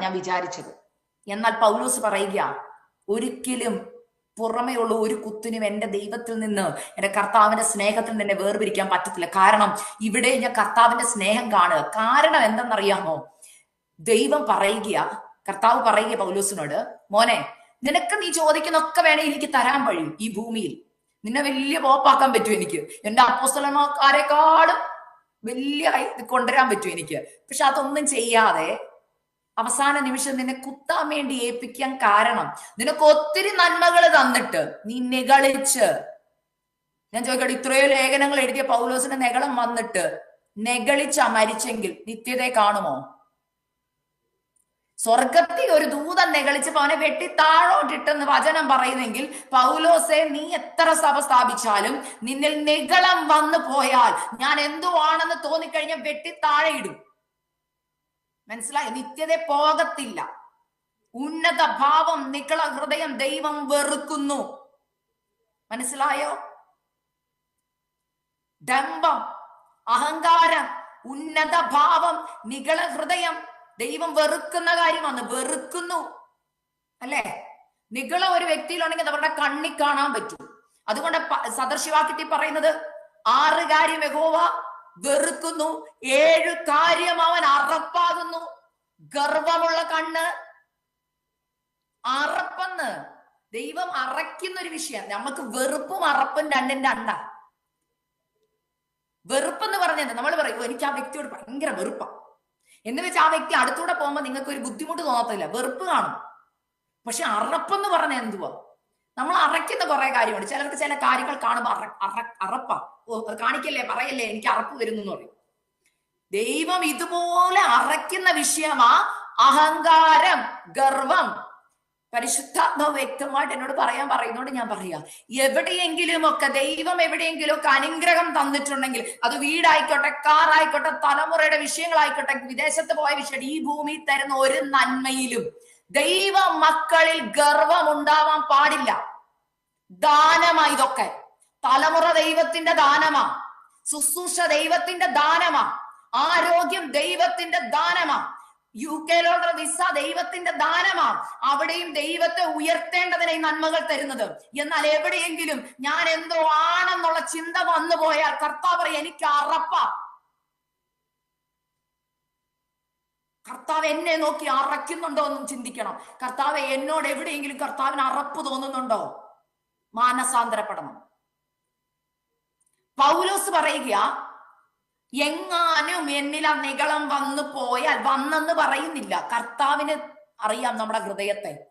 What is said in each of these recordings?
ഞാൻ വിചാരിച്ചത്. എന്നാൽ പൗലോസ് പറയുക ഒരിക്കലും പുറമെയുള്ള ഒരു കുത്തിനും എന്റെ ദൈവത്തിൽ നിന്ന് എന്റെ കർത്താവിന്റെ സ്നേഹത്തിൽ നിന്ന് വേർപിരിക്കാൻ പറ്റത്തില്ല. കാരണം ഇവിടെ ഞാൻ കർത്താവിന്റെ സ്നേഹം കാണുക. കാരണം എന്തെന്നറിയാമോ? ദൈവം പറയുക കർത്താവ് പറയുക പൗലോസിനോട് മോനെ നിനക്ക് നീ ചോദിക്കുന്നൊക്കെ വേണേ എനിക്ക് തരാൻ കഴിയും ഈ ഭൂമിയിൽ. നിന്നെ വലിയ പോപ്പാക്കാൻ പറ്റും എനിക്ക്. എന്റെ അപ്പോസ്തലന്മാരെക്കാളും വലിയ കൊണ്ടുവരാൻ പറ്റും എനിക്ക്. പക്ഷെ അതൊന്നും ചെയ്യാതെ അവസാന നിമിഷം നിന്നെ കുത്താൻ വേണ്ടി ഏൽപ്പിക്കാൻ കാരണം നിനക്ക് ഒത്തിരി നന്മകൾ തന്നിട്ട് നീ നികളിച്ച്. ഞാൻ ചോദിക്കട്ടെ ഇത്രയോ ലേഖനങ്ങൾ എഴുതിയ പൗലോസിന് നെഗളം വന്നിട്ട് നെഗളിച്ച മരിച്ചെങ്കിൽ നിത്യതയെ കാണുമോ? സ്വർഗത്തിൽ ഒരു ദൂതൻ നെഗളിച്ചപ്പോ അവനെ വെട്ടി താഴോട്ടിട്ടെന്ന് വചനം പറയുന്നെങ്കിൽ പൗലോസെ നീ എത്ര സഭ സ്ഥാപിച്ചാലും നിന്നിൽ നിഗളം വന്നു പോയാൽ ഞാൻ എന്തുവാണെന്ന് തോന്നിക്കഴിഞ്ഞാൽ വെട്ടി താഴെ ഇടും. മനസ്സിലായി? നിത്യത പോകത്തില്ല. ഉന്നത ഭാവം നിക്കള ഹൃദയം ദൈവം വെറുക്കുന്നു. മനസ്സിലായോ? ഡംബം അഹങ്കാരം ഉന്നത ഭാവം നികള ഹൃദയം ദൈവം വെറുക്കുന്ന കാര്യമാണ്. വെറുക്കുന്നു. അല്ലേ? നികള ഒരു വ്യക്തിയിലുണ്ടെങ്കിൽ അവരുടെ കണ്ണി കാണാൻ പറ്റും. അതുകൊണ്ട് സദർശിവാക്കിട്ടി പറയുന്നത് ആറ് കാര്യം യഹോവ വെറുക്കുന്നു. ഏഴു കാര്യം അവൻ അറപ്പാകുന്നു. ഗർവമുള്ള കണ്ണ്. അറപ്പെന്ന്. ദൈവം അറയ്ക്കുന്ന ഒരു വിഷയം. നമുക്ക് വെറുപ്പും അറപ്പും രണ്ടും രണ്ടാ വെറുപ്പെന്ന് പറഞ്ഞത് നമ്മൾ പറയും എനിക്ക് ആ വ്യക്തിയോട് ഭയങ്കര വെറുപ്പാ. എന്ന് വെച്ചാൽ ആ വ്യക്തി അടുത്തൂടെ പോകുമ്പോൾ നിങ്ങൾക്ക് ഒരു ബുദ്ധിമുട്ട് തോന്നത്തില്ല. വെറുപ്പ് കാണും. പക്ഷെ അറപ്പെന്ന് പറഞ്ഞ എന്തുവാ? നമ്മൾ അറയ്ക്കുന്ന കുറെ കാര്യമുണ്ട്. ചിലർക്ക് ചില കാര്യങ്ങൾ കാണുമ്പോൾ അറ അറ അറപ്പാ. കാണിക്കല്ലേ പറയല്ലേ എനിക്ക് അറപ്പ് വരുന്നു എന്ന് പറയും. ദൈവം ഇതുപോലെ അറയ്ക്കുന്ന വിഷയമാ അഹങ്കാരം ഗർവം. പരിശുദ്ധാത്മാവ് വ്യക്തമായിട്ട് എന്നോട് പറയാൻ പറയുന്നോണ്ട് ഞാൻ പറയാ എവിടെയെങ്കിലും ഒക്കെ ദൈവം എവിടെയെങ്കിലും ഒക്കെ അനുഗ്രഹം തന്നിട്ടുണ്ടെങ്കിൽ അത് വീടായിക്കോട്ടെ കാറായിക്കോട്ടെ തലമുറയുടെ വിഷയങ്ങളായിക്കോട്ടെ വിദേശത്ത് പോയ വിഷയം ഈ ഭൂമി തരുന്ന ഒരു നന്മയിലും ദൈവ മക്കളിൽ ഗർവം ഉണ്ടാവാൻ പാടില്ല. ദാനമാ ഇതൊക്കെ. തലമുറ ദൈവത്തിന്റെ ദാനമാ. ശുശ്രൂഷ ദൈവത്തിന്റെ ദാനമാ. ആരോഗ്യം ദൈവത്തിന്റെ ദാനമാ. യു കെയിലുള്ള വിസ ദൈവത്തിന്റെ ദാനമാ. അവിടെയും ദൈവത്തെ ഉയർത്തേണ്ടതിനെ നന്മകൾ തരുന്നത്. എന്നാൽ എവിടെയെങ്കിലും ഞാൻ എന്തോ ആണെന്നുള്ള ചിന്ത വന്നു പോയാൽ കർത്താവ് എനിക്ക് അറപ്പാ. കർത്താവ് എന്നെ നോക്കി അറയ്ക്കുന്നുണ്ടോ എന്നും ചിന്തിക്കണം. കർത്താവ് എന്നോട് എവിടെയെങ്കിലും കർത്താവിന് അറപ്പ് തോന്നുന്നുണ്ടോ? മാനസാന്തരപ്പെടണം. പൗലോസ് പറയുക എങ്ങാനും എന്നിൽ ആ നികളം വന്നു പോയാൽ വന്നെന്ന് പറയുന്നില്ല. കർത്താവിന് അറിയാം നമ്മുടെ ഹൃദയത്തെ.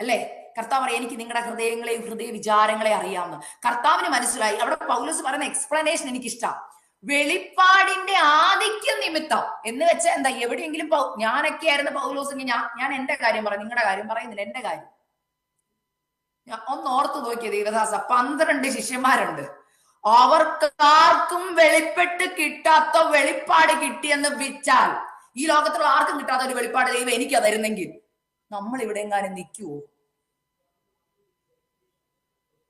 അല്ലേ? കർത്താവ് പറയാം എനിക്ക് നിങ്ങളുടെ ഹൃദയങ്ങളെയും ഹൃദയ വിചാരങ്ങളെ അറിയാമെന്ന്. കർത്താവിന് മനസ്സിലായി. അവിടെ പൗലോസ് പറയുന്ന എക്സ്പ്ലനേഷൻ എനിക്ക് ഇഷ്ടം വെളിപ്പാടിന്റെ ആധിക്യം നിമിത്തം. എന്ന് വെച്ചാൽ എന്താ എവിടെയെങ്കിലും ഞാനൊക്കെ ആയിരുന്നു പൗലോസ് ഞാൻ ഞാൻ എന്റെ കാര്യം പറയും നിങ്ങളുടെ കാര്യം പറയുന്നില്ല എന്റെ കാര്യം. ഞാൻ ഒന്ന് ഓർത്തു നോക്കിയ ദേവദാസ പന്ത്രണ്ട് ശിഷ്യന്മാരുണ്ട്. അവർക്ക് ആർക്കും വെളിപ്പെട്ട് കിട്ടാത്ത വെളിപ്പാട് കിട്ടിയെന്ന് വെച്ചാൽ ഈ ലോകത്തുള്ള ആർക്കും കിട്ടാത്ത ഒരു വെളിപ്പാട് ദൈവം എനിക്ക് തരുന്നെങ്കിൽ നമ്മൾ ഇവിടെ എങ്ങാനും നിൽക്കുവോ?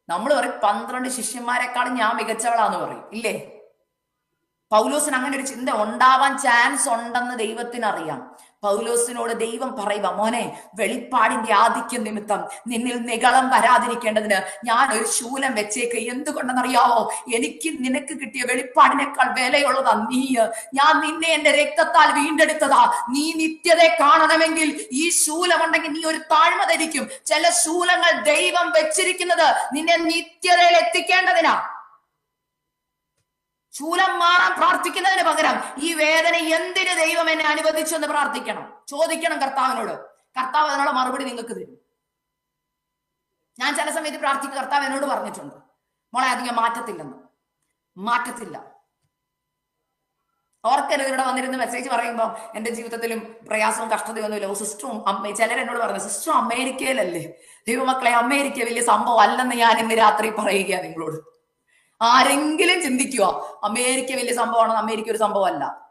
നമ്മൾ പറയും പന്ത്രണ്ട് ശിഷ്യന്മാരെക്കാളും ഞാൻ മികച്ചവളാന്ന് പറയും. ഇല്ലേ? പൗലോസിന് അങ്ങനെ ഒരു ചിന്ത ഉണ്ടാവാൻ ചാൻസ് ഉണ്ടെന്ന് ദൈവത്തിന് അറിയാം പൗലോസിനോട് ദൈവം പറയുക മോനെ വെളിപ്പാടിന്റെ ആധിക്യം നിമിത്തം നിന്നിൽ നികളം വരാതിരിക്കേണ്ടതിന് ഞാൻ ഒരു ശൂലം വെച്ചേക്ക്. എന്തുകൊണ്ടെന്നറിയാവോ എനിക്ക് നിനക്ക് കിട്ടിയ വെളിപ്പാടിനേക്കാൾ വിലയുള്ളതാ നീ. ഞാൻ നിന്നെ എന്റെ രക്തത്താൽ വീണ്ടെടുത്തതാ. നീ നിത്യതെ കാണണമെങ്കിൽ ഈ ശൂലം ശൂലമുണ്ടെങ്കിൽ നീ ഒരു താഴ്മ ധരിക്കും. ചില ശൂലങ്ങൾ ദൈവം വെച്ചിരിക്കുന്നത് നിന്നെ നിത്യതയിൽ എത്തിക്കേണ്ടതിനാ. ശൂലം മാറാൻ പ്രാർത്ഥിക്കുന്നതിന് പകരം ഈ വേദന എന്തിന് ദൈവം എന്നെ അനുവദിച്ചു എന്ന് പ്രാർത്ഥിക്കണം? ചോദിക്കണം കർത്താവിനോട്. കർത്താവ് അതിനുള്ള മറുപടി നിങ്ങൾക്ക് തരും. ഞാൻ ചില സമയത്ത് പ്രാർത്ഥിക്കുക കർത്താവ് എന്നോട് പറഞ്ഞിട്ടുണ്ട്. മോളെ അധികം മാറ്റത്തില്ലെന്ന്. മാറ്റത്തില്ല. ഓർക്കരുത് ഇവിടെ വന്നിരുന്ന് മെസ്സേജ് പറയുമ്പോൾ എന്റെ ജീവിതത്തിലും പ്രയാസവും കഷ്ടതയൊന്നുമില്ല സിസ്റ്ററും അമ്മ ചിലർ എന്നോട് പറഞ്ഞു സിസ്റ്ററും അമേരിക്കയിലല്ലേ? ദൈവമക്കളെ അമേരിക്ക വലിയ സംഭവം അല്ലെന്ന് ഞാൻ ഇന്ന് രാത്രി പറയുകയാണ് നിങ്ങളോട്. ആരെങ്കിലും ചിന്തിക്കുക അമേരിക്ക വലിയ സംഭവമാണ് അമേരിക്ക ഒരു സംഭവമല്ല.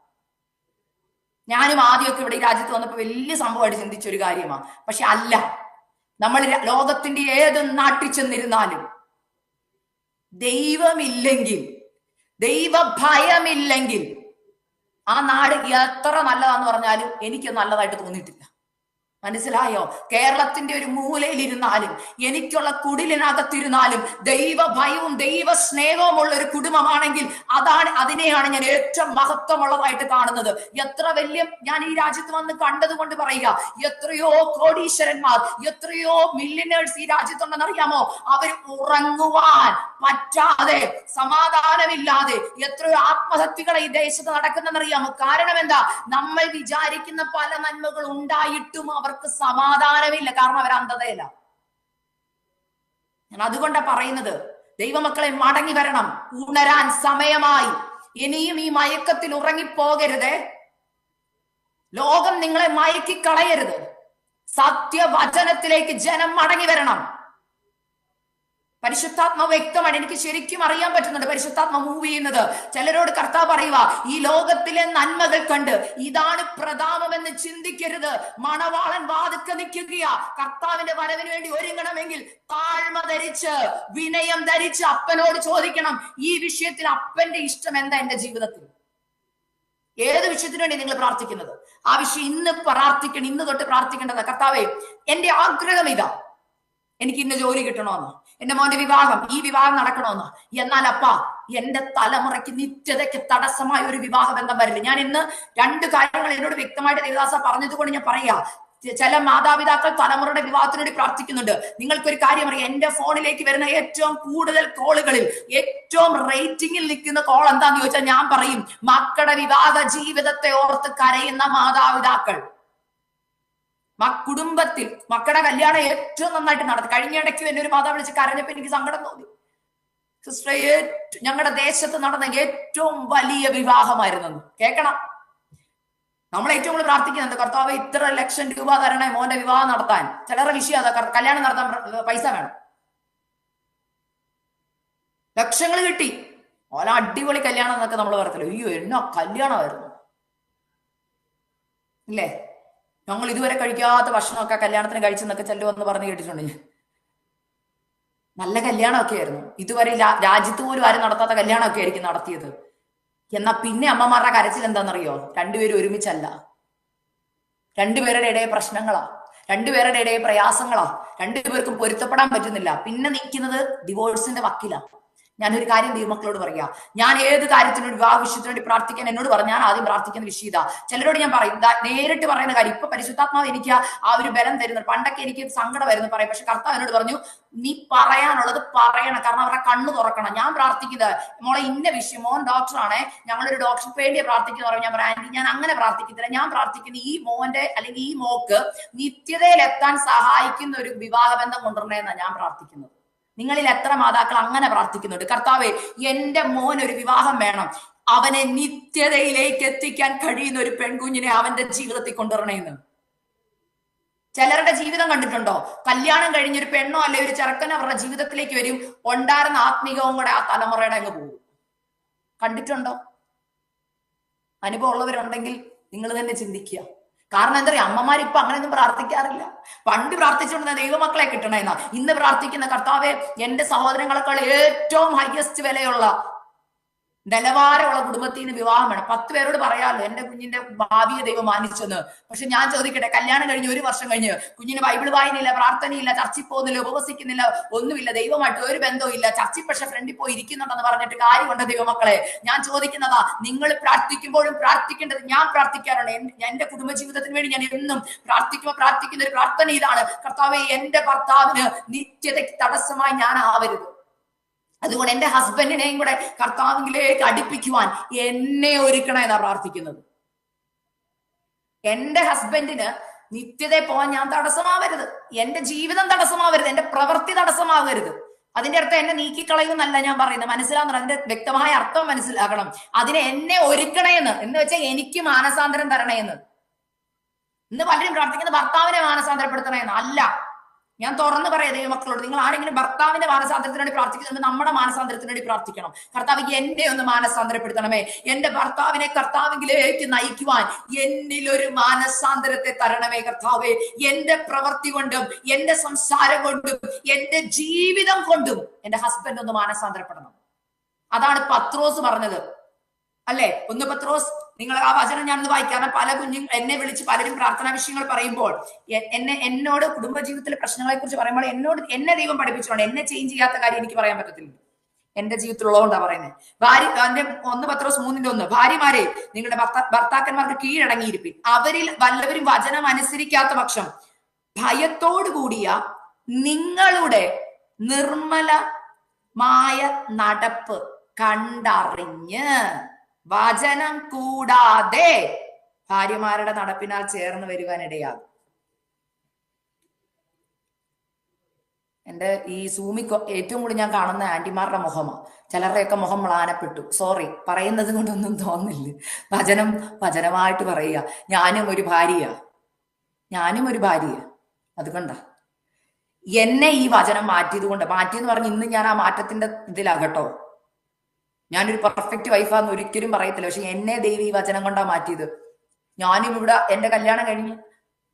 ഞാനും ആദ്യമൊക്കെ ഇവിടെ ഈ രാജ്യത്ത് വന്നപ്പോൾ വലിയ സംഭവമായിട്ട് ചിന്തിച്ച ഒരു കാര്യമാണ്. പക്ഷെ അല്ല. നമ്മൾ ലോകത്തിന്റെ ഏത് നാട്ടിൽ ചെന്നിരുന്നാലും ദൈവമില്ലെങ്കിൽ ദൈവ ഭയമില്ലെങ്കിൽ ആ നാട് എത്ര നല്ലതാന്ന് പറഞ്ഞാലും എനിക്ക് നല്ലതായിട്ട് തോന്നിയിട്ടില്ല. മനസ്സിലായോ? കേരളത്തിന്റെ ഒരു മൂലയിൽ ഇരുന്നാലും എനിക്കുള്ള കുടിലിനകത്തിരുന്നാലും ദൈവ ഭയവും ദൈവ സ്നേഹവും ഉള്ള ഒരു കുടുംബമാണെങ്കിൽ അതാണ് അതിനെയാണ് ഞാൻ ഏറ്റവും മഹത്വമുള്ളതായിട്ട് കാണുന്നത്. എത്ര വലിയ ഞാൻ ഈ രാജ്യത്ത് വന്ന് കണ്ടതുകൊണ്ട് പറയുക എത്രയോ കോടീശ്വരന്മാർ എത്രയോ മില്യനേഴ്സ് ഈ രാജ്യത്തുണ്ടെന്ന് അറിയാമോ? അവർ ഉറങ്ങുവാൻ പറ്റാതെ സമാധാനമില്ലാതെ എത്രയോ ആത്മഹത്യകൾ ഈ ദേശത്ത് നടക്കുന്നെന്നറിയാമോ കാരണം എന്താ? നമ്മൾ വിചാരിക്കുന്ന പല നന്മകൾ ഉണ്ടായിട്ടും അവർക്ക് സമാധാനമില്ല. കാരണം അവർ അന്ധതയല്ല. ഞാൻ അതുകൊണ്ടാണ് പറയുന്നത്. ദൈവമക്കളെ മടങ്ങി വരണം. ഉണരാൻ സമയമായി. ഇനിയും ഈ മയക്കത്തിൽ ഉറങ്ങിപ്പോകരുത്. ലോകം നിങ്ങളെ മയക്കി കളയരുത് സത്യവചനത്തിലേക്ക് ജനം മടങ്ങി വരണം. പരിശുദ്ധാത്മാവ് വ്യക്തമാണ്. എനിക്ക് ശരിക്കും അറിയാൻ പറ്റുന്നുണ്ട് പരിശുദ്ധാത്മ മൂവ് ചെയ്യുന്നത്. ചിലരോട് കർത്താവ് പറയുക ഈ ലോകത്തിലെ നന്മകൾ കണ്ട് ഇതാണ് പ്രതാപമെന്ന് ചിന്തിക്കരുത്. മണവാളൻ വാതുക്ക നിൽക്കുകയാ. കർത്താവിന്റെ വരവിന് വേണ്ടി ഒരുങ്ങണമെങ്കിൽ താഴ്മ ധരിച്ച് വിനയം ധരിച്ച് അപ്പനോട് ചോദിക്കണം ഈ വിഷയത്തിൽ അപ്പന്റെ ഇഷ്ടം എന്താ എന്റെ ജീവിതത്തിൽ? ഏത് വിഷയത്തിന് വേണ്ടി നിങ്ങൾ പ്രാർത്ഥിക്കുന്നത്? ആ വിഷയം ഇന്ന് പ്രാർത്ഥിക്കണം ഇന്ന് തൊട്ട് പ്രാർത്ഥിക്കേണ്ടത്. കർത്താവേ എന്റെ ആഗ്രഹം ഇതാ. എനിക്ക് ഇന്ന് ജോലി കിട്ടണമെന്ന്. എന്റെ മോന്റെ വിവാഹം ഈ വിവാഹം നടക്കണമെന്ന് എന്നാൽ അപ്പ എന്റെ തലമുറയ്ക്ക് നിത്യതയ്ക്ക് തടസ്സമായ ഒരു വിവാഹ ബന്ധം വരില്ല. ഞാൻ ഇന്ന് രണ്ട് കാര്യങ്ങൾ എന്നോട് വ്യക്തമായിട്ട് ദേവദാസ പറഞ്ഞതുകൊണ്ട് ഞാൻ പറയാ. ചില മാതാപിതാക്കൾ തലമുറയുടെ വിവാഹത്തിനോട് പ്രാർത്ഥിക്കുന്നുണ്ട്. നിങ്ങൾക്കൊരു കാര്യം അറിയാം എന്റെ ഫോണിലേക്ക് വരുന്ന ഏറ്റവും കൂടുതൽ കോളുകളിൽ ഏറ്റവും റേറ്റിംഗിൽ നിൽക്കുന്ന കോൾ എന്താന്ന് ചോദിച്ചാൽ ഞാൻ പറയും മക്കളുടെ വിവാഹ ജീവിതത്തെ ഓർത്ത് കരയുന്ന മാതാപിതാക്കൾ. കുടുംബത്തിൽ മക്കളുടെ കല്യാണം ഏറ്റവും നന്നായിട്ട് നടത്തി കഴിഞ്ഞ ഇടയ്ക്ക് എന്നെ ഒരു മാതാവ് വിളിച്ച് കരഞ്ഞപ്പോ എനിക്ക് സങ്കടം തോന്നി. സിസ്റ്റർ ഏറ്റവും ഞങ്ങളുടെ ദേശത്ത് നടന്ന ഏറ്റവും വലിയ വിവാഹമായിരുന്നു കേൾക്കണം. നമ്മൾ ഏറ്റവും കൂടുതൽ പ്രാർത്ഥിക്കുന്നത് കർത്താവ് ഇത്ര ലക്ഷം രൂപ തരണേ മോന്റെ വിവാഹം നടത്താൻ. ചിലരുടെ വിഷയം അതാ കല്യാണം നടത്താൻ പൈസ വേണം. ലക്ഷങ്ങൾ കിട്ടി. ഓല അടിപൊളി കല്യാണം എന്നൊക്കെ നമ്മൾ പറയത്തില്ല? അയ്യോ എന്നാ കല്യാണമായിരുന്നു. ഇല്ലേ? ഞങ്ങൾ ഇതുവരെ കഴിക്കാത്ത ഭക്ഷണമൊക്കെ കല്യാണത്തിന് കഴിച്ചെന്നൊക്കെ ചെല്ലുമെന്ന് പറഞ്ഞ് കേട്ടിട്ടുണ്ട് ഞാൻ. നല്ല കല്യാണമൊക്കെ ആയിരുന്നു. ഇതുവരെ രാജ്യത്ത് പോലും ആരും നടത്താത്ത കല്യാണമൊക്കെ ആയിരിക്കും നടത്തിയത്. എന്നാ പിന്നെ അമ്മമാരുടെ കരച്ചിൽ എന്താണെന്നറിയോ? രണ്ടുപേരും ഒരുമിച്ചല്ല. രണ്ടുപേരുടെ ഇടയിൽ പ്രശ്നങ്ങളാ. രണ്ടുപേരുടെ ഇടയിൽ പ്രയാസങ്ങളാ. രണ്ടുപേർക്കും പൊരുത്തപ്പെടാൻ പറ്റുന്നില്ല. പിന്നെ നിൽക്കുന്നത് ഡിവോഴ്സിന്റെ വക്കിലാ. ഞാനൊരു കാര്യം ദൈവമക്കളോട് പറയാ. ഞാൻ ഏത് കാര്യത്തിനോട് വിവാഹ വിഷയത്തിനു വേണ്ടി പ്രാർത്ഥിക്കാൻ എന്നോട് പറഞ്ഞു ഞാൻ ആദ്യം പ്രാർത്ഥിക്കുന്ന വിഷയത ചിലരോട് ഞാൻ പറയും നേരിട്ട് പറയുന്ന കാര്യം ഇപ്പൊ പരിശുദ്ധാത്മാവ് എനിക്ക് ആ- ഒരു ബലം തരുന്നു പണ്ടൊക്കെ എനിക്ക് സങ്കടം വരുന്നു പറയും. പക്ഷെ കർത്താവ് എന്നോട് പറഞ്ഞു നീ പറയാനുള്ളത് പറയണം. കാരണം അവരുടെ കണ്ണ് തുറക്കണം. ഞാൻ പ്രാർത്ഥിക്കുന്നത് മോളെ ഇന്ന വിഷയം മോൻ ഡോക്ടറാണേ ഞങ്ങളൊരു ഡോക്ടർ വേണ്ടി പ്രാർത്ഥിക്കുന്ന പറയും. ഞാൻ പറയാം ആന്റി ഞാൻ അങ്ങനെ പ്രാർത്ഥിക്കുന്നില്ല ഞാൻ പ്രാർത്ഥിക്കുന്ന ഈ മോന്റെ അല്ലെങ്കിൽ ഈ മോക്ക് നിത്യതയിലെത്താൻ സഹായിക്കുന്ന ഒരു വിവാഹ ബന്ധം കൊണ്ടുവരണമെന്നാണ് ഞാൻ പ്രാർത്ഥിക്കുന്നത്. നിങ്ങളിൽ എത്ര മാതാക്കൾ അങ്ങനെ പ്രാർത്ഥിക്കുന്നുണ്ട്? കർത്താവെ എന്റെ മോൻ ഒരു വിവാഹം വേണം. അവനെ നിത്യതയിലേക്ക് എത്തിക്കാൻ കഴിയുന്ന ഒരു പെൺകുഞ്ഞിനെ അവന്റെ ജീവിതത്തിൽ കൊണ്ടുവരണേന്ന്. ചിലരുടെ ജീവിതം കണ്ടിട്ടുണ്ടോ? കല്യാണം കഴിഞ്ഞൊരു പെണ്ണോ അല്ലെ ഒരു ചെറുക്കനോ അവരുടെ ജീവിതത്തിലേക്ക് വരും. ഉണ്ടായിരുന്ന ആത്മീകവും കൂടെ ആ തലമുറയുടെ അങ്ങ് പോകും. കണ്ടിട്ടുണ്ടോ? അനുഭവം ഉള്ളവരുണ്ടെങ്കിൽ നിങ്ങൾ തന്നെ ചിന്തിക്കുക. കാരണം എന്താ പറയുക അമ്മമാർ ഇപ്പൊ അങ്ങനെയൊന്നും പ്രാർത്ഥിക്കാറില്ല. പണ്ട് പ്രാർത്ഥിച്ചുകൊണ്ടിരുന്ന ദൈവമക്കളെ കിട്ടണമെന്ന ഇന്ന് പ്രാർത്ഥിക്കുന്ന കർത്താവെ എന്റെ സഹോദരങ്ങളെക്കാൾ ഏറ്റവും ഹയസ്റ്റ് വിലയുള്ള നിലവാരമുള്ള കുടുംബത്തിൽ നിന്ന് വിവാഹം വേണം പത്ത് പേരോട് പറയാമല്ലോ എന്റെ കുഞ്ഞിന്റെ ഭാവിയെ ദൈവം മാനിച്ചെന്ന്. പക്ഷെ ഞാൻ ചോദിക്കട്ടെ കല്യാണം കഴിഞ്ഞ് ഒരു വർഷം കഴിഞ്ഞ് കുഞ്ഞിന് ബൈബിൾ വായനയില്ല പ്രാർത്ഥനയില്ല ചർച്ചിൽ പോകുന്നില്ല ഉപവസിക്കുന്നില്ല ഒന്നുമില്ല ദൈവമായിട്ട് ഒരു ബന്ധവും ഇല്ല ചർച്ചിൽ പക്ഷെ ഫ്രണ്ടിൽ പോയി ഇരിക്കുന്നുണ്ടെന്ന് പറഞ്ഞിട്ട് കാര്യമുണ്ട് ദൈവമക്കളെ? ഞാൻ ചോദിക്കുന്നതാ നിങ്ങൾ പ്രാർത്ഥിക്കുമ്പോഴും പ്രാർത്ഥിക്കേണ്ടത് ഞാൻ പ്രാർത്ഥിക്കാറുണ്ട്. എന്റെ കുടുംബ ജീവിതത്തിന് വേണ്ടി ഞാൻ എന്നും പ്രാർത്ഥിക്കുമ്പോൾ പ്രാർത്ഥിക്കുന്ന ഒരു പ്രാർത്ഥന ഇതാണ് കർത്താവെ എന്റെ ഭർത്താവിന് നിത്യതയ്ക്ക് തടസ്സമായി ഞാൻ ആവരുത് അതുകൊണ്ട് എന്റെ ഹസ്ബൻഡിനെയും കൂടെ കർത്താവിലേക്ക് അടുപ്പിക്കുവാൻ എന്നെ ഒരുക്കണ എന്നാ പ്രാർത്ഥിക്കുന്നത്. എന്റെ ഹസ്ബൻഡിന് നിത്യതയെ പോവാൻ ഞാൻ തടസ്സമാവരുത്. എന്റെ ജീവിതം തടസ്സമാവരുത്. എന്റെ പ്രവൃത്തി തടസ്സമാവരുത്. അതിന്റെ അർത്ഥം എന്നെ നീക്കിക്കളയുമെന്നല്ല ഞാൻ പറയുന്നത്. മനസ്സിലാകുന്ന അതിന്റെ വ്യക്തമായ അർത്ഥം മനസ്സിലാക്കണം അതിനെ എന്നെ ഒരുക്കണേന്ന് എന്ന്. വെച്ചാൽ എനിക്ക് മാനസാന്തരം തരണേന്ന് ഇന്ന് പലരും പ്രാർത്ഥിക്കുന്നത് ഭർത്താവിനെ മാനസാന്തരപ്പെടുത്തണേന്ന് അല്ല. ഞാൻ തുറന്നു പറയാം ദൈവമക്കളോട് നിങ്ങൾ ആരെങ്കിലും ഭർത്താവിന്റെ മാനസാന്തരത്തിന് വേണ്ടി പ്രാർത്ഥിക്കുന്നുണ്ട് നമ്മുടെ മാനസാന്തരത്തിന് വേണ്ടി പ്രാർത്ഥിക്കണം. കർത്താവ് എന്നെ ഒന്ന് മാനസാന്തരപ്പെടുത്തണമേ. എന്റെ ഭർത്താവിനെ കർത്താവിലേക്ക് നയിക്കുവാൻ എന്നിൽ ഒരു മാനസാന്തരത്തെ തരണമേ കർത്താവേ. എന്റെ പ്രവൃത്തി കൊണ്ടും എന്റെ സംസാരം കൊണ്ടും എന്റെ ജീവിതം കൊണ്ടും എന്റെ ഹസ്ബൻഡ് ഒന്ന് മാനസാന്തരപ്പെടണം. അതാണ് പത്രോസ് പറഞ്ഞത്. അല്ലെ? ഒന്ന് പത്രോസ് നിങ്ങൾ ആ വചനം ഞാനൊന്ന് വായിക്കാറ് പല കുഞ്ഞു എന്നെ വിളിച്ച് പലരും പ്രാർത്ഥനാ വിഷയങ്ങൾ പറയുമ്പോൾ എന്നെ എന്നോട് കുടുംബജീവിതത്തിലെ പ്രശ്നങ്ങളെ കുറിച്ച് പറയുമ്പോൾ എന്നോട് എന്നെ ദൈവം പഠിപ്പിച്ചുകൊണ്ട് എന്നെ ചേഞ്ച് ചെയ്യാത്ത കാര്യം എനിക്ക് പറയാൻ പറ്റത്തില്ല. എന്റെ ജീവിതത്തിലുള്ളതുകൊണ്ടാ പറയുന്നത് ഭാര്യ എന്റെ ഒന്ന് പത്രോസ് മൂന്നിന്റെ ഒന്ന്. ഭാര്യമാരെ നിങ്ങളുടെ ഭർത്ത ഭർത്താക്കന്മാർക്ക് കീഴടങ്ങിയിരിപ്പിൻ. അവരിൽ വല്ലവരും വചനം അനുസരിക്കാത്ത പക്ഷം ഭയത്തോടു കൂടിയ നിങ്ങളുടെ നിർമ്മലമായ നടപ്പ് കണ്ടറിഞ്ഞ് വചനം കൂടാതെ ഭാര്യമാരുടെ നടപ്പിനാൽ ചേർന്ന് വരുവാൻ ഇടയാകും. എന്റെ ഈ സൂമി ഏറ്റവും കൂടുതൽ ഞാൻ കാണുന്ന ആന്റിമാരുടെ മുഖമാണ് ചിലരുടെയൊക്കെ മുഖം മ്ലാനപ്പെട്ടു. സോറി പറയുന്നത് കൊണ്ടൊന്നും തോന്നില്ല. വചനം വചനമായിട്ട് പറയുക. ഞാനും ഒരു ഭാര്യയാ. ഞാനും ഒരു ഭാര്യയാ. അതുകൊണ്ടാ. എന്നെ ഈ വചനം മാറ്റിയത് കൊണ്ട് മാറ്റിയെന്ന് പറഞ്ഞ് ഇന്ന് ഞാൻ ആ മാറ്റത്തിന്റെ ഇതിലാകട്ടോ ഞാനൊരു പെർഫെക്റ്റ് വൈഫാന്ന് ഒരിക്കലും പറയത്തില്ല. പക്ഷെ എന്നെ ദൈവം ഈ വചനം കൊണ്ടാ മാറ്റിയത്. ഞാനും ഇവിടെ എന്റെ കല്യാണം കഴിഞ്ഞ്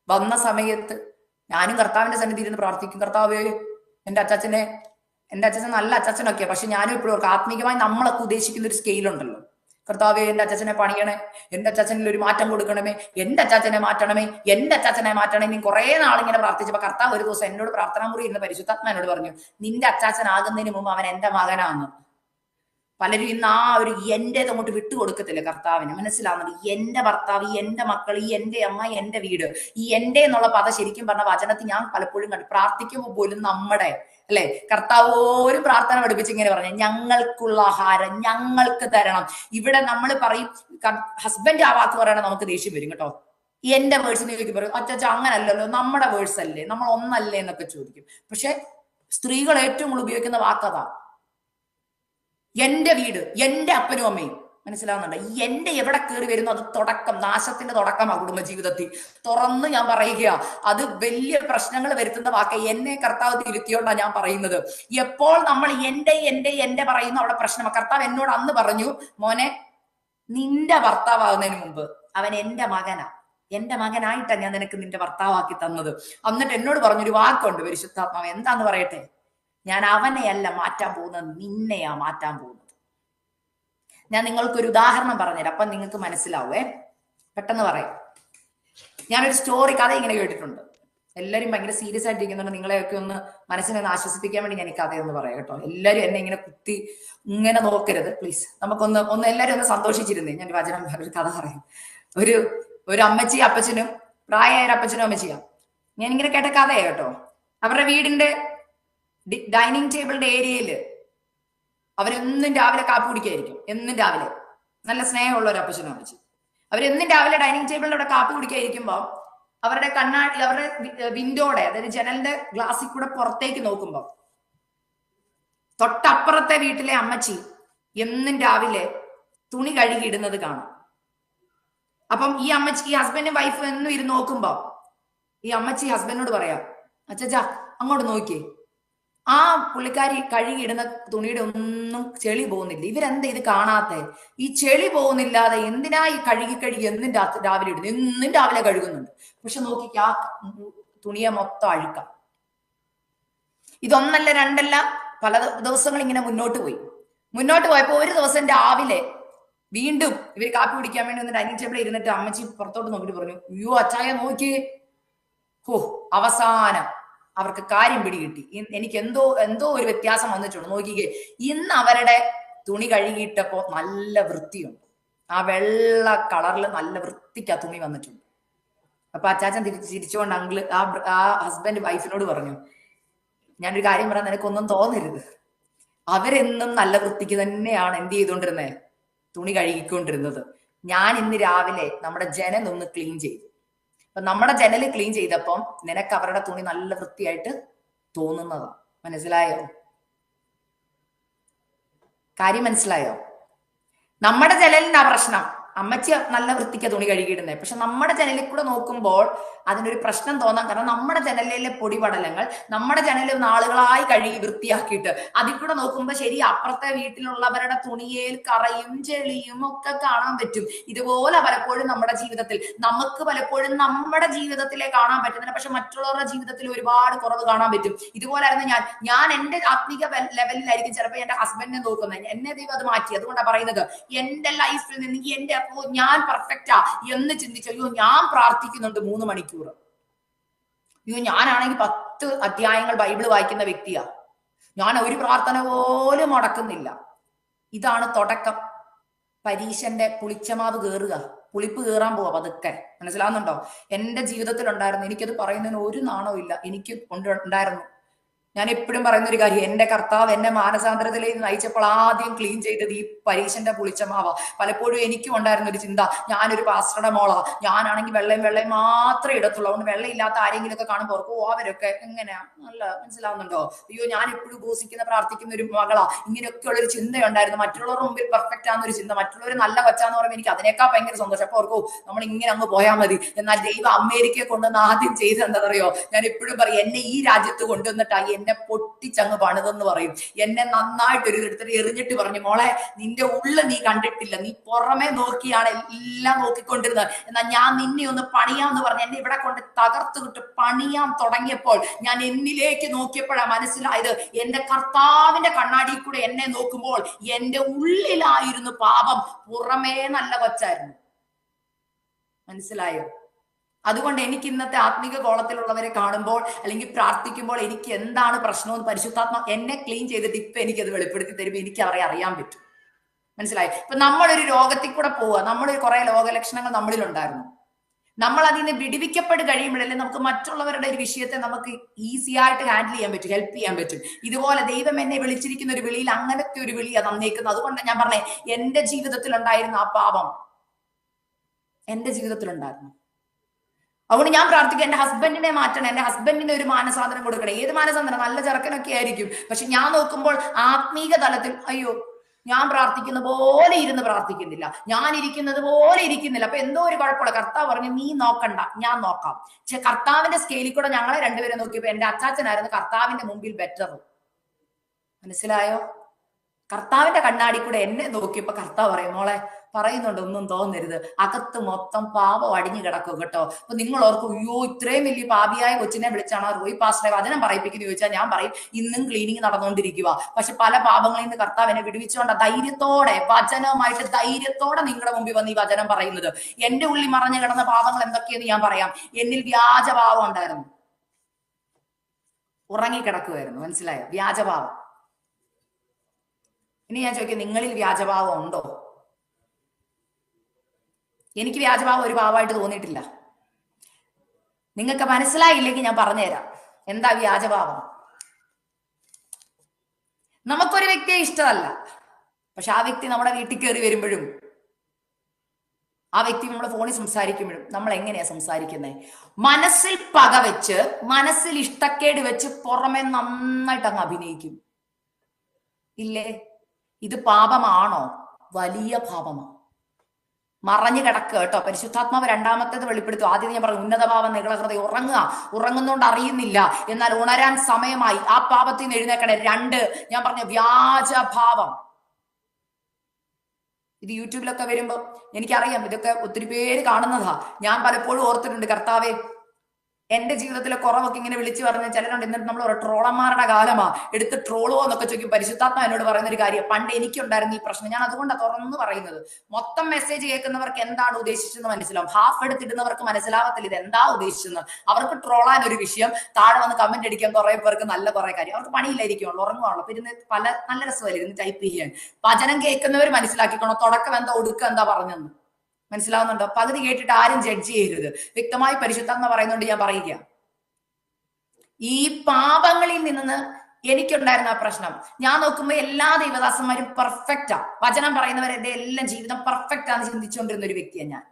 വന്ന സമയത്ത് ഞാനും കർത്താവിന്റെ സന്നിധി ഇരുന്ന് പ്രാർത്ഥിക്കും. കർത്താവേ എന്റെ അച്ചാച്ചനെ എന്റെ അച്ചാച്ചൻ നല്ല അച്ചാച്ചനൊക്കെയാ. പക്ഷെ ഞാനും ഇപ്പോഴും ഓർക്കും ആത്മീകമായി നമ്മളൊക്കെ ഉദ്ദേശിക്കുന്ന ഒരു സ്കെയിലുണ്ടല്ലോ കർത്താവേ എന്റെ അച്ചാച്ചനെ പണിയണേ എന്റെ അച്ചാച്ചനിൽ ഒരു മാറ്റം കൊടുക്കണമേ എന്റെ അച്ചാച്ചനെ മാറ്റണമേ എന്റെ അച്ചാച്ചനെ മാറ്റണമേ നീ കുറെ നാളിങ്ങനെ പ്രാർത്ഥിച്ചപ്പോ കർത്താവ് ഒരു ദിവസം എന്നോട് പ്രാർത്ഥനാ മുറി ഇരുന്ന് പരിശുദ്ധാത്മ എന്നോട് പറഞ്ഞു നിന്റെ അച്ചാച്ചനാകുന്നതിന് മുമ്പ് അവൻ എന്റെ മകനാന്ന്. പലരും ഇന്ന് ആ ഒരു എന്റേത് അങ്ങോട്ട് വിട്ടുകൊടുക്കത്തില്ല കർത്താവിന്. മനസ്സിലാവുന്നുണ്ട് എന്റെ ഭർത്താവ് ഈ എന്റെ മക്കൾ ഈ എന്റെ അമ്മ എന്റെ വീട് ഈ എന്റെ എന്നുള്ള പദ ശരിക്കും പറഞ്ഞ വചനത്തിൽ ഞാൻ പലപ്പോഴും കണ്ടു പ്രാർത്ഥിക്കുമ്പോൾ പോലും നമ്മുടെ അല്ലെ? കർത്താവ് ഒരു പ്രാർത്ഥന പഠിപ്പിച്ച് ഇങ്ങനെ പറഞ്ഞു ഞങ്ങൾക്കുള്ള ആഹാരം ഞങ്ങൾക്ക് തരണം. ഇവിടെ നമ്മൾ പറയും ഹസ്ബൻഡ് ആ വാക്ക് പറയണ നമുക്ക് ദേഷ്യം വരും കേട്ടോ. എന്റെ വേഴ്സിനെ പറയും അച്ഛാ അങ്ങനല്ലല്ലോ നമ്മുടെ വേഴ്സ് അല്ലേ നമ്മൾ ഒന്നല്ലേ എന്നൊക്കെ ചോദിക്കും. പക്ഷെ സ്ത്രീകൾ ഏറ്റവും കൂടുതൽ ഉപയോഗിക്കുന്ന വാക്കതാ എന്റെ വീട് എന്റെ അപ്പനും അമ്മയും. മനസ്സിലാവുന്നുണ്ട്? ഈ എന്റെ എവിടെ കയറി വരുന്നു അത് തുടക്കം നാശത്തിന്റെ തുടക്കമാണ് കുടുംബ ജീവിതത്തിൽ. തുറന്ന് ഞാൻ പറയുക അത് വലിയ പ്രശ്നങ്ങൾ വരുത്തുന്ന വാക്ക് എന്നെ കർത്താവ് തിരുത്തിയോണ്ടാണ് ഞാൻ പറയുന്നത്. എപ്പോൾ നമ്മൾ എന്റെ എന്റെ എന്റെ പറയുന്നു അവിടെ പ്രശ്നമാണ്. കർത്താവ് എന്നോട് അന്ന് പറഞ്ഞു മോനെ നിന്റെ ഭർത്താവുന്നതിന് മുമ്പ് അവൻ എന്റെ മകനാ. എന്റെ മകനായിട്ടാണ് ഞാൻ നിനക്ക് നിന്റെ ഭർത്താവാക്കി തന്നത്. എന്നിട്ട് എന്നോട് പറഞ്ഞൊരു വാക്കുണ്ട് പരിശുദ്ധാത്മാവ് എന്താന്ന് പറയട്ടെ? ഞാൻ അവനെയല്ല മാറ്റാൻ പോകുന്നത് നിന്നെയാ മാറ്റാൻ പോകുന്നത്. ഞാൻ നിങ്ങൾക്കൊരു ഉദാഹരണം പറഞ്ഞുതരാം അപ്പൊ നിങ്ങൾക്ക് മനസ്സിലാവേ പെട്ടെന്ന് പറയാം. ഞാനൊരു സ്റ്റോറി കഥ ഇങ്ങനെ കേട്ടിട്ടുണ്ട്. എല്ലാവരും ഭയങ്കര സീരിയസ് ആയിട്ടിരിക്കുന്നുണ്ട്. നിങ്ങളെയൊക്കെ ഒന്ന് മനസ്സിനെ ഒന്ന് ആശ്വസിപ്പിക്കാൻ വേണ്ടി ഞാൻ ഈ കഥയൊന്ന് പറയാം കേട്ടോ. എല്ലാവരും എന്നെ ഇങ്ങനെ കുത്തി ഇങ്ങനെ നോക്കരുത് പ്ലീസ് നമുക്കൊന്ന് ഒന്ന് എല്ലാവരും ഒന്ന് സന്തോഷിച്ചിരുന്നേ. ഞാൻ വചനം ഒരു കഥ പറയും. ഒരു ഒരു അമ്മച്ചി അപ്പച്ചനും പ്രായമായ ഒരു അപ്പച്ചനും അമ്മച്ചിയാ. ഞാൻ ഇങ്ങനെ കേട്ട കഥയാ കേട്ടോ. അവരുടെ വീടിന്റെ ഡൈനിങ് ടേബിളിന്റെ ഏരിയയിൽ അവരെന്നും രാവിലെ കാപ്പി കുടിക്കായിരിക്കും. എന്നും രാവിലെ. നല്ല സ്നേഹമുള്ള ഒരു അപ്പച്ചനും അമ്മച്ചി അവരെന്നും രാവിലെ ഡൈനിങ് ടേബിളിന്റെ അവിടെ കാപ്പി കുടിക്കായിരിക്കുമ്പോൾ അവരുടെ കണ്ണാടി അവരുടെ വിൻഡോടെ അതായത് ജനലിന്റെ ഗ്ലാസ്സിൽ കൂടെ പുറത്തേക്ക് നോക്കുമ്പോൾ തൊട്ടപ്പുറത്തെ വീട്ടിലെ അമ്മച്ചി എന്നും രാവിലെ തുണി കഴുകിയിടുന്നത് കാണും. അപ്പം ഈ അമ്മച്ചി ഈ ഹസ്ബൻഡും വൈഫും എന്നും ഇരുന്ന് നോക്കുമ്പോ ഈ അമ്മച്ചി ഹസ്ബൻഡിനോട് പറയാം അച്ഛാ അങ്ങോട്ട് നോക്കിയേ. ആ പുള്ളിക്കാരി കഴുകിയിടുന്ന തുണിയുടെ ഒന്നും ചെളി പോകുന്നില്ല. ഇവരെന്താ ഇത് കാണാത്തെ? ഈ ചെളി പോകുന്നില്ലാതെ എന്തിനാ ഈ കഴുകി കഴുകി എന്നും രാവിലെ ഇടുന്നു? എന്നും രാവിലെ കഴുകുന്നുണ്ട്. പക്ഷെ നോക്കിക്ക് ആ തുണിയെ മൊത്തം അഴുക്കാം. ഇതൊന്നല്ല രണ്ടല്ല പല ദിവസങ്ങൾ ഇങ്ങനെ മുന്നോട്ട് പോയി. മുന്നോട്ട് പോയപ്പോ ഒരു ദിവസം രാവിലെ വീണ്ടും ഇവർ കാപ്പി കുടിക്കാൻ വേണ്ടി ഒന്ന് ഡൈനിങ് ടേബിളിൽ ഇരുന്നിട്ട് അമ്മച്ചി പുറത്തോട്ട് നോക്കിട്ട് പറഞ്ഞു അയ്യോ അച്ചായ നോക്കി ഹോ അവസാനം. അവർക്ക് കാര്യം പിടികിട്ടി. എനിക്ക് എന്തോ എന്തോ ഒരു വ്യത്യാസം വന്നിട്ടുണ്ട്. നോക്കിക്കേ ഇന്ന് അവരുടെ തുണി കഴുകിയിട്ടപ്പോ നല്ല വൃത്തിയുണ്ട്. ആ വെള്ള കളറിൽ നല്ല വൃത്തിക്ക് ആ തുണി വന്നിട്ടുണ്ട്. അപ്പൊ അച്ചാച്ചൻ തിരിച്ച് ചിരിച്ചുകൊണ്ട് അങ്കിൾ ആ ആ ഹസ്ബൻഡ് വൈഫിനോട് പറഞ്ഞു ഞാനൊരു കാര്യം പറയാൻ നിനക്കൊന്നും തോന്നരുത്. അവരെന്നും നല്ല വൃത്തിക്ക് തന്നെയാണ് എന്ത് ചെയ്തുകൊണ്ടിരുന്നത് തുണി കഴുകിക്കൊണ്ടിരുന്നത്. ഞാൻ ഇന്ന് രാവിലെ നമ്മുടെ ജനൻ ഒന്ന് ക്ലീൻ ചെയ്തു. അപ്പൊ നമ്മുടെ ജനൽ ക്ലീൻ ചെയ്തപ്പം നിനക്ക് അവരുടെ തുണി നല്ല വൃത്തിയായിട്ട് തോന്നുന്നതാ. മനസ്സിലായോ? കാര്യം മനസ്സിലായോ? നമ്മുടെ ജനലിനാ പ്രശ്നം. അമ്മച്ചി നല്ല വൃത്തിക്ക് തുണി കഴുകിയിടുന്നത് പക്ഷെ നമ്മുടെ ജനലിൽ കൂടെ നോക്കുമ്പോൾ അതിനൊരു പ്രശ്നം തോന്നാം. കാരണം നമ്മുടെ ജനലിലെ പൊടിപടലങ്ങൾ നമ്മുടെ ജനലിൽ നാളുകളായി കഴുകി വൃത്തിയാക്കിയിട്ട് അതിൽ കൂടെ നോക്കുമ്പോൾ ശരി അപ്പുറത്തെ വീട്ടിലുള്ളവരുടെ തുണിയേൽ കറയും ചെളിയും ഒക്കെ കാണാൻ പറ്റും. ഇതുപോലെ പലപ്പോഴും നമ്മുടെ ജീവിതത്തിൽ നമുക്ക് പലപ്പോഴും നമ്മുടെ ജീവിതത്തിലെ കാണാൻ പറ്റുന്നില്ല. പക്ഷെ മറ്റുള്ളവരുടെ ജീവിതത്തിൽ ഒരുപാട് കുറവ് കാണാൻ പറ്റും. ഇതുപോലായിരുന്നു ഞാൻ. ഞാൻ എന്റെ ആത്മീക ലെവലിലായിരിക്കും ചിലപ്പോൾ എന്റെ ഹസ്ബൻഡിനെ നോക്കുന്നത്. എന്നെ ദൈവം അത് മാറ്റി. അതുകൊണ്ടാണ് പറയുന്നത് എന്റെ ലൈഫിൽ നിന്ന് എന്റെ ഓ ഞാൻ പെർഫെക്റ്റാ എന്ന് ചിന്തിച്ചു അയ്യോ ഞാൻ പ്രാർത്ഥിക്കുന്നുണ്ട് മൂന്ന് മണിക്കൂർ. അയ്യോ ഞാനാണെങ്കിൽ പത്ത് അധ്യായങ്ങൾ ബൈബിൾ വായിക്കുന്ന വ്യക്തിയാ. ഞാൻ ഒരു പ്രാർത്ഥന പോലും മുടക്കുന്നില്ല. ഇതാണ് തുടക്കം. പരീശന്റെ പുളിച്ചമാവ് കയറുക പുളിപ്പ് കയറാൻ പോവാ പതുക്കെ. മനസ്സിലാവുന്നുണ്ടോ? എന്റെ ജീവിതത്തിൽ ഉണ്ടായിരുന്നു എനിക്കത് പറയുന്നതിന് ഒരു നാണവും ഇല്ല. എനിക്ക് ഉണ്ട് ഉണ്ടായിരുന്നു. ഞാൻ എപ്പോഴും പറയുന്ന ഒരു കാര്യം എന്റെ കർത്താവ് എന്നെ മാനസാന്തരത്തിലേക്ക് നയിച്ചപ്പോൾ ആദ്യം ക്ലീൻ ചെയ്തത് ഈ പരീക്ഷന്റെ പുളിച്ചമാവ. പലപ്പോഴും എനിക്കും ഉണ്ടായിരുന്ന ഒരു ചിന്ത ഞാനൊരു പാസ്റ്ററുടെ മോളാ. ഞാനാണെങ്കിൽ വെള്ളം വെള്ളം മാത്രമേ ഇടത്തുള്ളൂ. അതുകൊണ്ട് വെള്ളമില്ലാത്ത ആരെങ്കിലും ഒക്കെ കാണുമ്പോൾ ഓർക്കും അവരൊക്കെ എങ്ങനെയാ? നല്ല മനസ്സിലാവുന്നുണ്ടോ? അയ്യോ ഞാൻ എപ്പോഴും ഉപസിക്കുന്ന പ്രാർത്ഥിക്കുന്ന ഒരു മകളാ. ഇങ്ങനെയൊക്കെയുള്ള ഒരു ചിന്തയുണ്ടായിരുന്നു. മറ്റുള്ളവരുടെ മുമ്പിൽ പെർഫെക്റ്റ് ആണെന്നൊരു ചിന്ത. മറ്റുള്ളവർ നല്ല കൊച്ചാന്ന് പറയുമ്പോൾ എനിക്ക് അതിനേക്കാൾ ഭയങ്കര സന്തോഷം. അപ്പൊ ഓർക്കോ നമ്മൾ ഇങ്ങനെ അങ്ങ് പോയാൽ മതി. എന്നാൽ ദൈവം അമേരിക്കയെ കൊണ്ടുവന്ന് ആദ്യം ചെയ്തെന്താ എന്താണെന്നറിയോ ഞാൻ എപ്പോഴും പറയും എന്നെ ഈ രാജ്യത്ത് കൊണ്ടുവന്നിട്ടായി എന്നെ പൊട്ടിച്ചങ്ങ് പണിതെന്ന് പറയും. എന്നെ നന്നായിട്ട് ഒരു എടുത്തിട്ട് എറിഞ്ഞിട്ട് പറഞ്ഞു മോളെ നിന്റെ ഉള്ള നീ കണ്ടിട്ടില്ല. നീ പുറമെ നോക്കിയാണ് എല്ലാം നോക്കിക്കൊണ്ടിരുന്നത്. എന്നാൽ ഞാൻ നിന്നെ ഒന്ന് പണിയാന്ന് പറഞ്ഞു എന്നെ ഇവിടെ കൊണ്ട് തകർത്ത് വിട്ട് പണിയാൻ തുടങ്ങിയപ്പോൾ ഞാൻ എന്നിലേക്ക് നോക്കിയപ്പോഴാണ് മനസ്സിലായത് എന്റെ കർത്താവിന്റെ കണ്ണാടിയിൽ കൂടെ എന്നെ നോക്കുമ്പോൾ എന്റെ ഉള്ളിലായിരുന്നു പാപം. പുറമേ നല്ല കൊച്ചായിരുന്നു. മനസ്സിലായോ? അതുകൊണ്ട് എനിക്ക് ഇന്നത്തെ ആത്മീക കോളത്തിലുള്ളവരെ കാണുമ്പോൾ അല്ലെങ്കിൽ പ്രാർത്ഥിക്കുമ്പോൾ എനിക്ക് എന്താണ് പ്രശ്നമെന്ന് പരിശുദ്ധാത്മ എന്നെ ക്ലീൻ ചെയ്തിട്ട് ഇപ്പൊ എനിക്കത് വെളിപ്പെടുത്തി തരുമ്പോൾ എനിക്ക് അവരെ അറിയാൻ പറ്റും. മനസ്സിലായി? ഇപ്പൊ നമ്മളൊരു രോഗത്തിൽ കൂടെ പോവുക. നമ്മൾ കുറെ രോഗലക്ഷണങ്ങൾ നമ്മളിലുണ്ടായിരുന്നു. നമ്മൾ അതിൽ നിന്ന് വിടിവിക്കപ്പെട്ട് കഴിയുമ്പോഴല്ലേ നമുക്ക് മറ്റുള്ളവരുടെ ഒരു വിഷയത്തെ നമുക്ക് ഈസി ആയിട്ട് ഹാൻഡിൽ ചെയ്യാൻ പറ്റും ഹെൽപ്പ് ചെയ്യാൻ പറ്റും. ഇതുപോലെ ദൈവം എന്നെ വിളിച്ചിരിക്കുന്ന ഒരു വിളിയിൽ അങ്ങനത്തെ ഒരു വിളിയാണ് തന്നേക്കുന്നത്. അതുകൊണ്ട് ഞാൻ പറഞ്ഞേ എന്റെ ജീവിതത്തിൽ ഉണ്ടായിരുന്ന ആ പാപം എന്റെ ജീവിതത്തിൽ ഉണ്ടായിരുന്നു അതുകൊണ്ട് ഞാൻ പ്രാർത്ഥിക്കും എന്റെ ഹസ്ബൻഡിനെ മാറ്റണം എന്റെ ഹസ്ബൻഡിന് ഒരു മാനസാന്തരം കൊടുക്കണം. ഏത് മാനസാന്തരം? നല്ല ചെറുക്കനൊക്കെ ആയിരിക്കും. പക്ഷെ ഞാൻ നോക്കുമ്പോൾ ആത്മീക തലത്തിൽ അയ്യോ ഞാൻ പ്രാർത്ഥിക്കുന്ന പോലെ ഇരുന്ന് പ്രാർത്ഥിക്കുന്നില്ല. ഞാൻ ഇരിക്കുന്നത് പോലെ ഇരിക്കുന്നില്ല. അപ്പൊ എന്തോ ഒരു കുഴപ്പമില്ല കർത്താവ് പറഞ്ഞു നീ നോക്കണ്ട ഞാൻ നോക്കാം. കർത്താവിന്റെ സ്കെയിലിൽ കൂടെ ഞങ്ങളെ രണ്ടുപേരെ നോക്കിയപ്പോ എന്റെ അച്ചാച്ചനായിരുന്നു കർത്താവിന്റെ മുമ്പിൽ ബെറ്റർ മനസ്സിലായോ? കർത്താവിന്റെ കണ്ണാടി കൂടെ എന്നെ നോക്കിയപ്പോ കർത്താവ് പറയും മോളെ പറയുന്നുണ്ട് ഒന്നും തോന്നരുത്. അകത്ത് മൊത്തം പാപം അടിഞ്ഞു കിടക്കും കേട്ടോ. അപ്പൊ നിങ്ങൾ ഓർക്കും അയ്യോ ഇത്രയും വലിയ പാപിയായ കൊച്ചിനെ വിളിച്ചാണ് റോയി പാസ്റ്റർ വചനം പറയിപ്പിക്കുന്നു ചോദിച്ചാൽ ഞാൻ പറയും ഇന്നും ക്ലീനിങ് നടന്നുകൊണ്ടിരിക്കുക പക്ഷെ പല പാപങ്ങളിൽ നിന്ന് കർത്താവിനെ വിടുവിച്ചുകൊണ്ട് ധൈര്യത്തോടെ വചനവുമായിട്ട് ധൈര്യത്തോടെ നിങ്ങളുടെ മുമ്പിൽ വന്ന് ഈ വചനം പറയുന്നത്. എന്റെ ഉള്ളിൽ മറഞ്ഞു കിടന്ന പാപങ്ങൾ എന്തൊക്കെയെന്ന് ഞാൻ പറയാം. എന്നിൽ വ്യാജഭാവം ഉണ്ടായിരുന്നു. ഉറങ്ങിക്കിടക്കുമായിരുന്നു മനസ്സിലായോ? വ്യാജഭാവം. ഇനി ഞാൻ ചോദിക്കും നിങ്ങളിൽ വ്യാജഭാവം ഉണ്ടോ? എനിക്ക് വ്യാജഭാവം ഒരു ഭാവമായിട്ട് തോന്നിയിട്ടില്ല. നിങ്ങൾക്ക് മനസ്സിലായില്ലെങ്കിൽ ഞാൻ പറഞ്ഞുതരാം. എന്താ വ്യാജഭാവം? നമുക്കൊരു വ്യക്തിയെ ഇഷ്ടമല്ല. പക്ഷെ ആ വ്യക്തി നമ്മുടെ വീട്ടിൽ കയറി വരുമ്പോഴും ആ വ്യക്തി നമ്മൾ ഫോണിൽ സംസാരിക്കുമ്പോഴും നമ്മൾ എങ്ങനെയാ സംസാരിക്കുന്നത് മനസ്സിൽ പക വെച്ച് മനസ്സിൽ ഇഷ്ടക്കേട് വെച്ച് പുറമെ നന്നായിട്ട് അങ്ങ് അഭിനയിക്കും. ഇല്ലേ? ഇത് പാപമാണോ? വലിയ പാപമാണ് മറഞ്ഞു കിടക്കുക കേട്ടോ. പരിശുദ്ധാത്മാവ് രണ്ടാമത്തേത് വെളിപ്പെടുത്തും. ആദ്യം ഞാൻ പറഞ്ഞു ഉന്നതഭാവം നികളഹൃദയം ഉറങ്ങുക. ഉറങ്ങുന്നോണ്ട് അറിയുന്നില്ല. എന്നാൽ ഉണരാൻ സമയമായി. ആ പാപത്തിൽ നിന്ന് എഴുന്നേക്കണേ രണ്ട് ഞാൻ പറഞ്ഞ വ്യാജഭാവം ഇത് യൂട്യൂബിലൊക്കെ വരുമ്പോൾ എനിക്കറിയാം. ഇതൊക്കെ ഒത്തിരി പേര് കാണുന്നതാ. ഞാൻ പലപ്പോഴും ഓർത്തിട്ടുണ്ട് കർത്താവെ എന്റെ ജീവിതത്തിലെ കുറവൊക്കെ ഇങ്ങനെ വിളിച്ചു പറഞ്ഞ ചിലരുണ്ട് എന്നിട്ട് നമ്മൾ ഒരു ട്രോളന്മാരുടെ കാലമാ. എടുത്ത് ട്രോളോ എന്നൊക്കെ ചോദിക്കും. പരിശുദ്ധാത്മ എന്നോട് പറയുന്ന ഒരു കാര്യം പണ്ട് എനിക്കുണ്ടായിരുന്നു ഈ പ്രശ്നം. ഞാൻ അതുകൊണ്ടാണ് തുറന്നു പറയുന്നത്. മൊത്തം മെസ്സേജ് കേൾക്കുന്നവർക്ക് എന്താണ് ഉദ്ദേശിച്ചെന്ന് മനസ്സിലാവും. ഹാഫ് എടുത്തിടുന്നവർക്ക് മനസ്സിലാവത്തില്ല ഇത് എന്താ ഉദ്ദേശിച്ചത് അവർക്ക് ട്രോളാൻ ഒരു വിഷയം താഴെ വന്ന് കമന്റ് അടിക്കാൻ കുറെ പേർക്ക് നല്ല കുറെ കാര്യം. അവർക്ക് പണിയില്ലായിരിക്കുള്ളൂ ഉറങ്ങുവാണല്ലോ. പിന്നെ പല നല്ല രസമല്ലേ ഇരുന്ന് ടൈപ്പ് ചെയ്യാൻ. വചനം കേൾക്കുന്നവർ മനസ്സിലാക്കിക്കോണം. തുടക്കം എന്താ ഒടുക്കം എന്താ പറഞ്ഞെന്ന് മനസ്സിലാവുന്നുണ്ടോ? പകുതി കേട്ടിട്ട് ആരും ജഡ്ജ് ചെയ്യരുത്. വ്യക്തമായി പരിശുദ്ധം പറയുന്നുണ്ട് ഞാൻ പറയുക. ഈ പാപങ്ങളിൽ നിന്ന് എനിക്കുണ്ടായിരുന്ന ആ പ്രശ്നം. ഞാൻ നോക്കുമ്പോൾ എല്ലാ ദൈവദാസന്മാരും പെർഫെക്റ്റാ വചനം പറയുന്നവരുടെ എല്ലാം ജീവിതം പെർഫെക്റ്റ് ആണെന്ന് ചിന്തിച്ചുകൊണ്ടിരുന്ന ഒരു വ്യക്തിയാണ് ഞാൻ.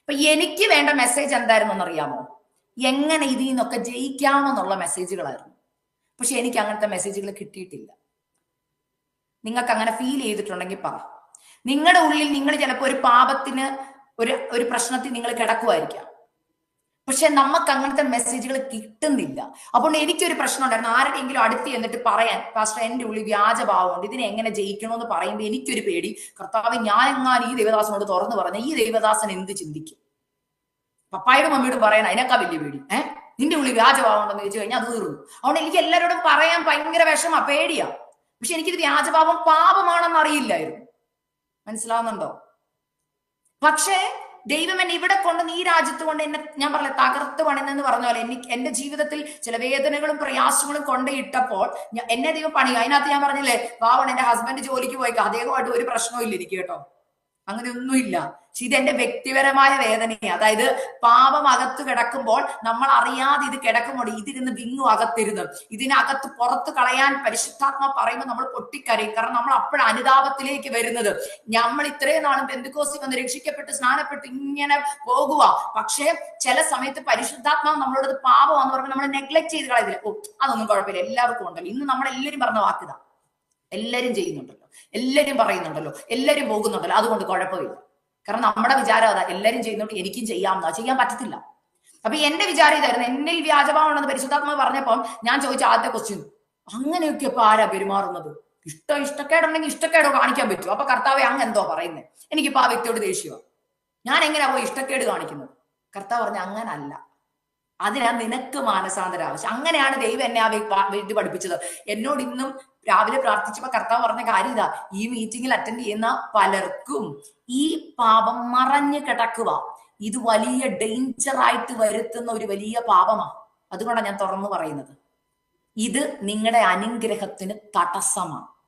അപ്പൊ എനിക്ക് വേണ്ട മെസ്സേജ് എന്തായിരുന്നു എന്നറിയാമോ? എങ്ങനെ ഇതിൽ നിന്നൊക്കെ ജയിക്കാമെന്നുള്ള മെസ്സേജുകളായിരുന്നു പക്ഷെ എനിക്ക് അങ്ങനത്തെ മെസ്സേജുകൾ കിട്ടിയിട്ടില്ല. നിങ്ങൾക്ക് അങ്ങനെ ഫീൽ ചെയ്തിട്ടുണ്ടെങ്കിൽ പറ. നിങ്ങളുടെ ഉള്ളിൽ നിങ്ങൾ ചിലപ്പോൾ ഒരു പാപത്തിന് ഒരു ഒരു പ്രശ്നത്തിൽ നിങ്ങൾ കിടക്കുമായിരിക്കാം പക്ഷെ നമുക്ക് അങ്ങനത്തെ മെസ്സേജുകൾ കിട്ടുന്നില്ല. അപ്പോൾ എനിക്കൊരു പ്രശ്നം ഉണ്ടായിരുന്നു. ആരുടെയെങ്കിലും അടുത്ത് എന്നിട്ട് പറയാൻ പാസ്റ്റർ എന്റെ ഉള്ളിൽ വ്യാജഭാവമുണ്ട്. ഇതിനെ എങ്ങനെ ജയിക്കണമെന്ന് പറയുമ്പോൾ എനിക്കൊരു പേടി. കർത്താവ് ഞാൻ എങ്ങാനും ഈ ദേവദാസനോട് തുറന്നു പറഞ്ഞ ഈ ദേവദാസൻ എന്ത് ചിന്തിക്കും? പപ്പായുടെ മമ്മിയോട് പറയാൻ അതിനേക്കാ വലിയ പേടി. ഏഹ് നിന്റെ ഉള്ളിൽ വ്യാജഭാവം ഉണ്ടെന്ന് ചോദിച്ചു കഴിഞ്ഞാൽ അത് തീർന്നു. അതുകൊണ്ട് എനിക്ക് എല്ലാവരോടും പറയാൻ ഭയങ്കര വിഷമ പേടിയാ. പക്ഷെ എനിക്കിത് വ്യാജഭാവം പാപമാണെന്ന് അറിയില്ലായിരുന്നു. മനസ്സിലാവുന്നുണ്ടോ? പക്ഷേ ദൈവം എന്നെ ഇവിടെ കൊണ്ട് നീ രാജ്യത്ത് കൊണ്ട് എന്നെ ഞാൻ പറഞ്ഞ തകർത്ത് പണിതെന്ന് പറഞ്ഞ പോലെ എനിക്ക് എന്റെ ജീവിതത്തിൽ ചില വേദനകളും പ്രയാസങ്ങളും കൊണ്ടിട്ടപ്പോൾ ഞ- എന്നെ ദൈവം പണി അതിനകത്ത് ഞാൻ പറഞ്ഞില്ലേ വാവൺ എന്റെ ഹസ്ബൻഡ് ജോലിക്ക് പോയിക്കാം. അദ്ദേഹമായിട്ട് ഒരു പ്രശ്നവും ഇല്ല കേട്ടോ. അങ്ങനെ ഒന്നുമില്ല പക്ഷെ ഇത് എന്റെ വ്യക്തിപരമായ വേദനയാണ്. അതായത് പാപം അകത്ത് കിടക്കുമ്പോൾ നമ്മൾ അറിയാതെ ഇത് കിടക്കുമ്പോൾ ഇതിരുന്ന് വിങ്ങു അകത്തിരുന്ന്. ഇതിനകത്ത് പുറത്ത് കളയാൻ പരിശുദ്ധാത്മ പറയുമ്പോൾ നമ്മൾ പൊട്ടിക്കരയും. കാരണം നമ്മൾ അപ്പോഴ അനുതാപത്തിലേക്ക് വരുന്നത്. നമ്മൾ ഇത്രയും നാളും ബന്ധുക്കോസി വന്ന് രക്ഷിക്കപ്പെട്ട് സ്നാനപ്പെട്ട് ഇങ്ങനെ പോകുക പക്ഷേ ചില സമയത്ത് പരിശുദ്ധാത്മാവ് നമ്മളോട് പാപം എന്ന് പറയുമ്പോൾ നമ്മൾ നെഗ്ലക്ട് ചെയ്ത് കളയുന്നില്ല. ഓ അതൊന്നും കുഴപ്പമില്ല. എല്ലാവർക്കും ഉണ്ടല്ലോ. ഇന്ന് നമ്മളെല്ലാരും പറഞ്ഞ വാക്കിതാ എല്ലാരും ചെയ്യുന്നുണ്ടല്ലോ എല്ലാരും പറയുന്നുണ്ടല്ലോ എല്ലാരും പോകുന്നുണ്ടല്ലോ അതുകൊണ്ട് കുഴപ്പമില്ല. കാരണം നമ്മുടെ വിചാരം അതാ എല്ലാരും ചെയ്യുന്നുണ്ട് എനിക്കും ചെയ്യാമെന്നാ ചെയ്യാൻ പറ്റത്തില്ല. അപ്പൊ എന്റെ വിചാരം ഇതായിരുന്നു എന്നിൽ വ്യാജഭാവമാണെന്ന് പരിശുദ്ധാത്മ പറഞ്ഞപ്പോൾ ഞാൻ ചോദിച്ച ആദ്യത്തെ ക്വസ്റ്റ്യൻ അങ്ങനെയൊക്കെ ഇപ്പൊ ആരാ പെരുമാറുന്നത്? ഇഷ്ടം ഇഷ്ടക്കേടുണ്ടെങ്കിൽ ഇഷ്ടക്കേടോ കാണിക്കാൻ പറ്റുമോ അപ്പൊ കർത്താവെ അങ്ങ് എന്തോ പറയുന്നത് എനിക്കിപ്പോ ആ വ്യക്തിയോട് ദേഷ്യമാണ് ഞാൻ എങ്ങനെയാ പോയി ഇഷ്ടക്കേട് കാണിക്കുന്നത്? കർത്താവ് പറഞ്ഞ അങ്ങനല്ല. അതിനാ നിനക്ക് മാനസാന്തരം ആവശ്യം. അങ്ങനെയാണ് ദൈവം എന്നെ ആ വീട്ടിൽ പഠിപ്പിച്ചത്. എന്നോട് ഇന്നും രാവിലെ പ്രാർത്ഥിച്ചപ്പോ കർത്താവ് പറഞ്ഞ കാര്യം ഇതാ. ഈ മീറ്റിംഗിൽ അറ്റൻഡ് ചെയ്യുന്ന പലർക്കും ഈ പാപം മറഞ്ഞു കിടക്കുക. ഇത് വലിയ ഡേഞ്ചർ ആയിട്ട് വരുത്തുന്ന ഒരു വലിയ പാപമാണ് അതുകൊണ്ടാണ് ഞാൻ തുറന്നു പറയുന്നത്. ഇത് നിങ്ങളുടെ അനുഗ്രഹത്തിന് തടസ്സമാണ്